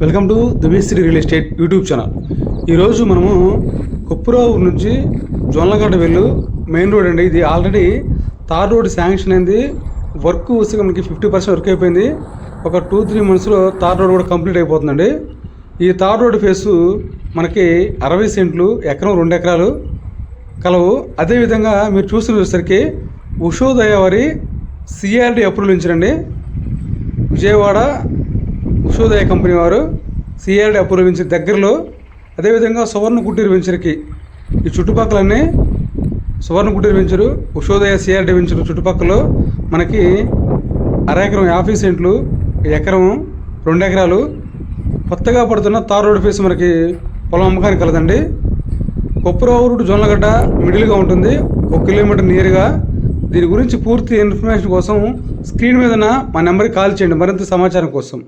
Welcome to the Shri real estate YouTube channel. ఈరోజు మనము కొప్పురావు నుంచి జొన్నలగడ్డ వెళ్ళు మెయిన్ రోడ్ అండి. ఇది ఆల్రెడీ తార్ రోడ్ శాంక్షన్ అయింది. వర్క్ వస్తే మనకి ఫిఫ్టీ పర్సెంట్ వర్క్ అయిపోయింది. ఒక టూ త్రీ మంత్స్లో తార్ రోడ్ కూడా కంప్లీట్ అయిపోతుందండి. ఈ తార్ రోడ్ ఫేసు మనకి అరవై సెంట్లు ఎకరం రెండు ఎకరాలు కలవు. అదేవిధంగా మీరు చూసినసరికి ఉషోదయ వారి సిఆర్డి అప్రూవల్ ఇచ్చారండి విజయవాడ ఉషోదయ కంపెనీ వారు సిఆర్డి అప్రూవల్ వెంచర్ దగ్గరలో అదేవిధంగా సువర్ణ కుటీర్ వెంచర్కి ఈ చుట్టుపక్కలన్నీ Suvarna Kuteer venture Ushodaya CRD venture చుట్టుపక్కల మనకి అరెకరం యాభై సెంట్లు ఎకరం రెండు ఎకరాలు కొత్తగా పడుతున్న తార్ రోడ్ ఫేస్ మనకి పొలం అమ్మకానికి కలదండి. కొప్పరావు రోడ్డు జొన్నలగడ్డ మిడిల్గా ఉంటుంది. ఒక కిలోమీటర్ నియర్గా దీని గురించి పూర్తి ఇన్ఫర్మేషన్ కోసం స్క్రీన్ మీద మా నెంబర్కి కాల్ చేయండి. మరింత సమాచారం కోసం.